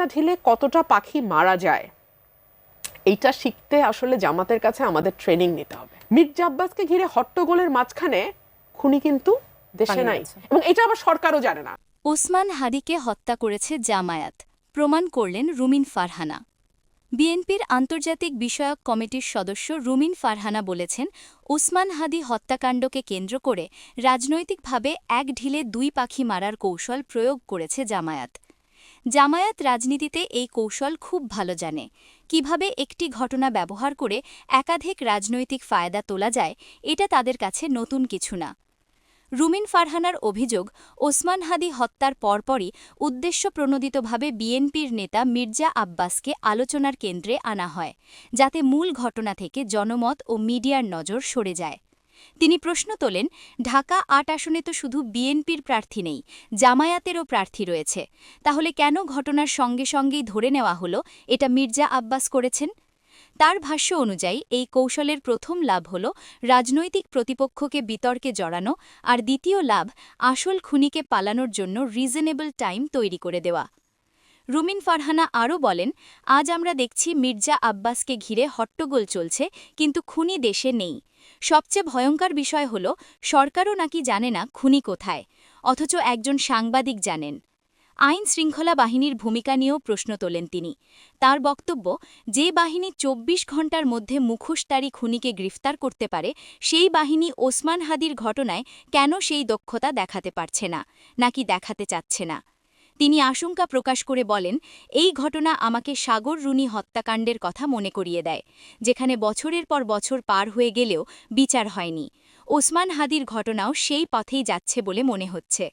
একটা ঢিলে কতটা পাখি মারা যায়? এইটা শিখতে আসলে জামাতের কাছে আমাদের ট্রেনিং নিতে হবে। মির্জা আব্বাসকে ঘিরে হট্টগোলের মাঝখানে খুনি কিন্তু দেশে নাই এবং এটা আবার সরকারও জানে না। ওসমান হাদিকে হত্যা করেছে জামায়াত প্রমাণ করলেন রুমিন ফারহানা। বিএনপির আন্তর্জাতিক বিষয়ক কমিটির সদস্য রুমিন ফারহানা বলেছেন ওসমান হাদি হত্যাকাণ্ডকে কেন্দ্র করে রাজনৈতিকভাবে এক ঢিলে দুই পাখি মারার কৌশল প্রয়োগ করেছে জামায়াত। জামায়াত রাজনীতিতে এই কৌশল খুব ভালো জানে। কীভাবে একটি ঘটনা ব্যবহার করে একাধিক রাজনৈতিক ফায়দা তোলা যায়, এটা তাদের কাছে নতুন কিছু না। রুমিন ফারহানার অভিযোগ, ওসমান হাদি হত্যার পরপরই উদ্দেশ্যপ্রণোদিতভাবে বিএনপির নেতা মির্জা আব্বাসকে আলোচনার কেন্দ্রে আনা হয়, যাতে মূল ঘটনা থেকে জনমত ও মিডিয়ার নজর সরে যায়। তিনি প্রশ্ন তোলেন, ঢাকা আট আসনে তো শুধু বিএনপির প্রার্থী নেই, জামায়াতেরও প্রার্থী রয়েছে। তাহলে কেন ঘটনার সঙ্গে সঙ্গেই ধরে নেওয়া হলো এটা মির্জা আব্বাস করেছেন? তার ভাষ্য অনুযায়ী এই কৌশলের প্রথম লাভ হল রাজনৈতিক প্রতিপক্ষকে বিতর্কে জড়ানো, আর দ্বিতীয় লাভ আসল খুনিকে পালানোর জন্য রিজনেবল টাইম তৈরি করে দেওয়া। রুমিন ফারহানা আরও বলেন, আজ আমরা দেখছি মির্জা আব্বাসকে ঘিরে হট্টগোল চলছে, কিন্তু খুনি দেশে নেই। সবচেয়ে ভয়ঙ্কর বিষয় হল, সরকারও নাকি জানে না খুনি কোথায়। অথচ একজন সাংবাদিক জানেন। আইন শৃঙ্খলা বাহিনীর ভূমিকা নিয়েও প্রশ্ন তোলেন তিনি। তার বক্তব্য, যে বাহিনী ২৪ ঘণ্টার মধ্যে মুখোশতারি খুনিকে গ্রেফতার করতে পারে, সেই বাহিনী ওসমান হাদির ঘটনায় কেন সেই দক্ষতা দেখাতে পারছে না, নাকি দেখাতে চাচ্ছে না। তিনি আশঙ্কা প্রকাশ করে বলেন, এই ঘটনা আমাকে সাগর রুনি হত্যাকাণ্ডের কথা মনে করিয়ে দেয়, যেখানে বছরের পর বছর পার হয়ে গেলেও বিচার হয়নি। ওসমান হাদির ঘটনাও সেই পথেই যাচ্ছে বলে মনে হচ্ছে।